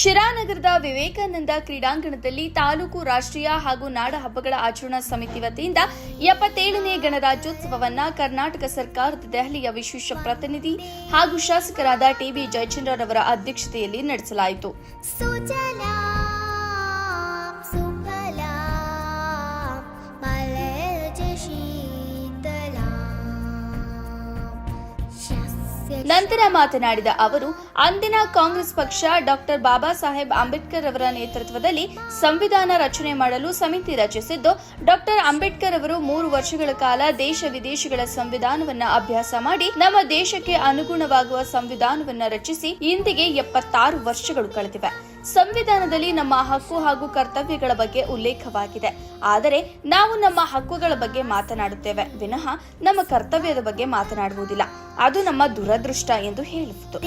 ಶಿರಾನಗರದ ವಿವೇಕಾನಂದ ಕ್ರೀಡಾಂಗಣದಲ್ಲಿ ತಾಲೂಕು ರಾಷ್ಟ್ರೀಯ ಹಾಗೂ ನಾಡ ಹಬ್ಬಗಳ ಆಚರಣಾ ಸಮಿತಿ ವತಿಯಿಂದ ಎಪ್ಪತ್ತೇಳನೇ ಗಣರಾಜ್ಯೋತ್ಸವವನ್ನು ಕರ್ನಾಟಕ ಸರ್ಕಾರದ ದೆಹಲಿಯ ವಿಶೇಷ ಪ್ರತಿನಿಧಿ ಹಾಗೂ ಶಾಸಕರಾದ ಟಿಬಿ ಜಯಚಂದ್ರರವರ ಅಧ್ಯಕ್ಷತೆಯಲ್ಲಿ ನಡೆಸಲಾಯಿತು. ನಂತರ ಮಾತನಾಡಿದ ಅವರು, ಅಂದಿನ ಕಾಂಗ್ರೆಸ್ ಪಕ್ಷ ಡಾಕ್ಟರ್ ಬಾಬಾ ಸಾಹೇಬ್ ಅಂಬೇಡ್ಕರ್ ಅವರ ನೇತೃತ್ವದಲ್ಲಿ ಸಂವಿಧಾನ ರಚನೆ ಮಾಡಲು ಸಮಿತಿ ರಚಿಸಿದ್ದು ಡಾಕ್ಟರ್ ಅಂಬೇಡ್ಕರ್ ಅವರು ಮೂರು ವರ್ಷಗಳ ಕಾಲ ದೇಶ ವಿದೇಶಗಳ ಸಂವಿಧಾನವನ್ನು ಅಭ್ಯಾಸ ಮಾಡಿ ನಮ್ಮ ದೇಶಕ್ಕೆ ಅನುಗುಣವಾಗುವ ಸಂವಿಧಾನವನ್ನು ರಚಿಸಿ, ಇಂದಿಗೆ ಎಪ್ಪತ್ತಾರು ವರ್ಷಗಳು ಕಳೆದಿವೆ. ಸಂವಿಧಾನದಲ್ಲಿ ನಮ್ಮ ಹಕ್ಕು ಹಾಗೂ ಕರ್ತವ್ಯಗಳ ಬಗ್ಗೆ ಉಲ್ಲೇಖವಾಗಿದೆ. ಆದರೆ ನಾವು ನಮ್ಮ ಹಕ್ಕುಗಳ ಬಗ್ಗೆ ಮಾತನಾಡುತ್ತೇವೆ. ವಿನಃ ನಮ್ಮ ಕರ್ತವ್ಯದ ಬಗ್ಗೆ ಮಾತನಾಡುವುದಿಲ್ಲ. ಅದು ನಮ್ಮ ದುರದೃಷ್ಟ ಎಂದು ಹೇಳಿತು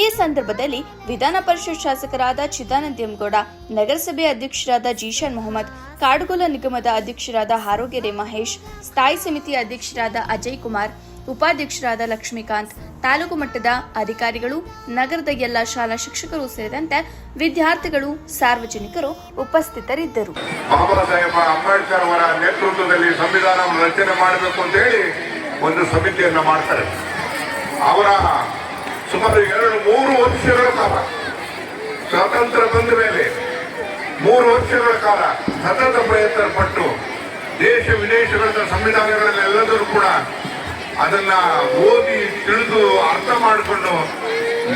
ಈ ಸಂದರ್ಭದಲ್ಲಿ ವಿಧಾನ ಪರಿಷತ್ ಶಾಸಕರಾದ ಚಿದಾನಂದ ಎಂಗೌಡ ನಗರಸಭೆ ಅಧ್ಯಕ್ಷರಾದ ಜೀಶಾನ್ ಮೊಹಮ್ಮದ್, ಕಾಡುಗೊಲ ನಿಗಮದ ಅಧ್ಯಕ್ಷರಾದ ಆರೋಗ್ಯರೆ ಮಹೇಶ್, ಸ್ಥಾಯಿ ಸಮಿತಿ ಅಧ್ಯಕ್ಷರಾದ ಅಜಯ್ ಕುಮಾರ್, ಉಪಾಧ್ಯಕ್ಷರಾದ ಲಕ್ಷ್ಮೀಕಾಂತ್, ತಾಲೂಕು ಮಟ್ಟದ ಅಧಿಕಾರಿಗಳು, ನಗರದ ಎಲ್ಲ ಶಾಲಾ ಶಿಕ್ಷಕರು ಸೇರಿದಂತೆ ವಿದ್ಯಾರ್ಥಿಗಳು, ಸಾರ್ವಜನಿಕರು ಉಪಸ್ಥಿತರಿದ್ದರು. ಬಾಬಾ ಸಾಹೇಬ, ಅಂಬೇಡ್ಕರ್ ಅವರ ನೇತೃತ್ವದಲ್ಲಿ ಸಂವಿಧಾನವನ್ನು ರಚನೆ ಮಾಡಬೇಕು ಅಂತ ಹೇಳಿ ಒಂದು ಸಮಿತಿಯನ್ನು ಮಾಡ್ತಾರೆ. ಅವರ ಸುಮಾರು ಎರಡು ಮೂರು ವರ್ಷಗಳ ಕಾಲ. ಸ್ವಾತಂತ್ರ್ಯ ಬಂದ ಮೇಲೆ ಮೂರು ವರ್ಷಗಳ ಕಾಲ ಸತತ ಪ್ರಯತ್ನ ಪಟ್ಟು ದೇಶ ವಿದೇಶಗಳ ಸಂವಿಧಾನಗಳಲ್ಲೆಲ್ಲದರೂ ಕೂಡ ಅದನ್ನ ಓದಿ ತಿಳಿದು ಅರ್ಥ ಮಾಡಿಕೊಂಡು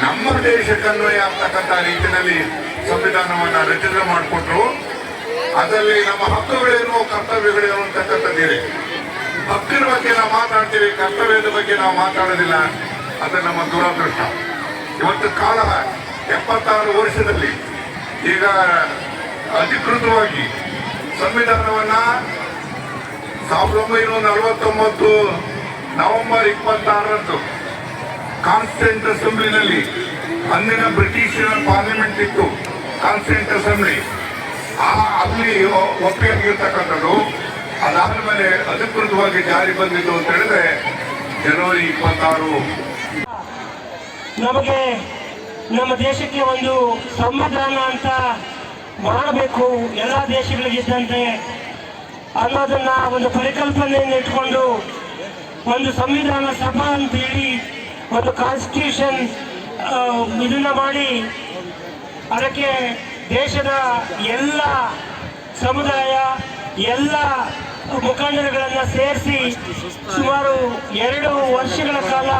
ನಮ್ಮ ದೇಶಕ್ಕೆ ಕನ್ವಯ ಆಗ್ತಕ್ಕಂಥ ರೀತಿಯಲ್ಲಿ ಸಂವಿಧಾನವನ್ನು ರಚನೆ ಮಾಡಿಕೊಟ್ರು. ಅದರಲ್ಲಿ ನಮ್ಮ ಹಕ್ಕುಗಳೇನು, ಕರ್ತವ್ಯಗಳೇನು ಅಂತಕ್ಕಂಥದ್ದಿದೆ. ಹಕ್ಕಿನ ಬಗ್ಗೆ ನಾವು ಮಾತಾಡ್ತೀವಿ, ಕರ್ತವ್ಯದ ಬಗ್ಗೆ ನಾವು ಮಾತಾಡೋದಿಲ್ಲ. ಅದು ನಮ್ಮ ದುರದೃಷ್ಟ. ಇವತ್ತು ಕಾಲ ಎಪ್ಪತ್ತಾರು ವರ್ಷದಲ್ಲಿ ಈಗ ಅಧಿಕೃತವಾಗಿ ಸಂವಿಧಾನವನ್ನ ಸಾವಿರದ ಒಂಬೈನೂರ ನಲವತ್ತೊಂಬತ್ತು ನವೆಂಬರ್ ಇಪ್ಪತ್ತಾರರಂದು ಕಾನ್ಸ್ಟೆಂಟ್ ಅಸೆಂಬ್ಲಿನಲ್ಲಿ ಅಂದಿನ ಬ್ರಿಟಿಷ್ ಪಾರ್ಲಿಮೆಂಟ್ ಇತ್ತು, ಕಾನ್ಸ್ಟೆಂಟ್ ಅಸೆಂಬ್ಲಿ. ಆ ಅಲ್ಲಿ ಒಪ್ಪಿಗೆಯಾಗಿರ್ತಕ್ಕಂಥದ್ದು ಅದಾದ ಮೇಲೆ ಅಧಿಕೃತವಾಗಿ ಜಾರಿ ಬಂದಿದ್ದು ಅಂತ ಹೇಳಿದ್ರೆ ಜನವರಿ ಇಪ್ಪತ್ತಾರು ನಮಗೆ ನಮ್ಮ ದೇಶಕ್ಕೆ ಒಂದು ಸಂವಿಧಾನ ಅಂತ ಮಾಡಬೇಕು ಎಲ್ಲ ದೇಶಗಳಿಗಿದ್ದಂತೆ ಅನ್ನೋದನ್ನ ಒಂದು ಪರಿಕಲ್ಪನೆಯನ್ನು ಇಟ್ಕೊಂಡು ಒಂದು ಸಂವಿಧಾನ ಸಭಾ ಅಂತೇಳಿ ಒಂದು ಕಾನ್ಸ್ಟಿಟ್ಯೂಷನ್ ಇದನ್ನ ಮಾಡಿ ಅದಕ್ಕೆ ದೇಶದ ಎಲ್ಲ ಸಮುದಾಯ, ಎಲ್ಲ ಮುಖಂಡರುಗಳನ್ನು ಸೇರಿಸಿ ಸುಮಾರು ಎರಡು ವರ್ಷಗಳ ಕಾಲ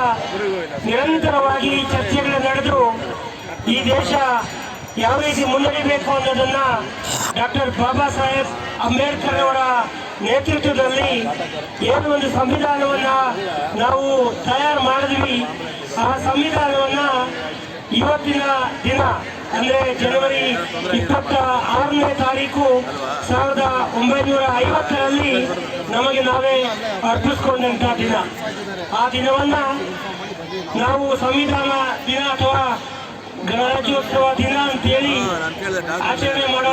ನಿರಂತರವಾಗಿ ಚರ್ಚೆಗಳು ನಡೆದು ಈ ದೇಶ ಯಾವ ರೀತಿ ಮುನ್ನಡೆಯಬೇಕು ಅನ್ನೋದನ್ನ ಡಾಕ್ಟರ್ ಬಾಬಾ ಸಾಹೇಬ್ ಅಂಬೇಡ್ಕರ್ ಅವರ ನೇತೃತ್ವದಲ್ಲಿ ಏನು ಒಂದು ಸಂವಿಧಾನವನ್ನ ನಾವು ತಯಾರು ಮಾಡಿದ್ವಿ, ಆ ಸಂವಿಧಾನವನ್ನ ಇವತ್ತಿನ ದಿನ ಅಂದ್ರೆ ಜನವರಿ ಇಪ್ಪತ್ತ ಆರನೇ ತಾರೀಕು ಸಾವಿರದ ಒಂಬೈನೂರ ಐವತ್ತರಲ್ಲಿ ನಮಗೆ ನಾವೇ ಅರ್ಪಿಸಿಕೊಂಡಂತ ದಿನ. ಆ ದಿನವನ್ನ ನಾವು ಸಂವಿಧಾನ ದಿನ ಅಥವಾ ಗಣರಾಜ್ಯೋತ್ಸವ ದಿನ ಅಂತೇಳಿ ಆಚರಣೆ ಮಾಡುವ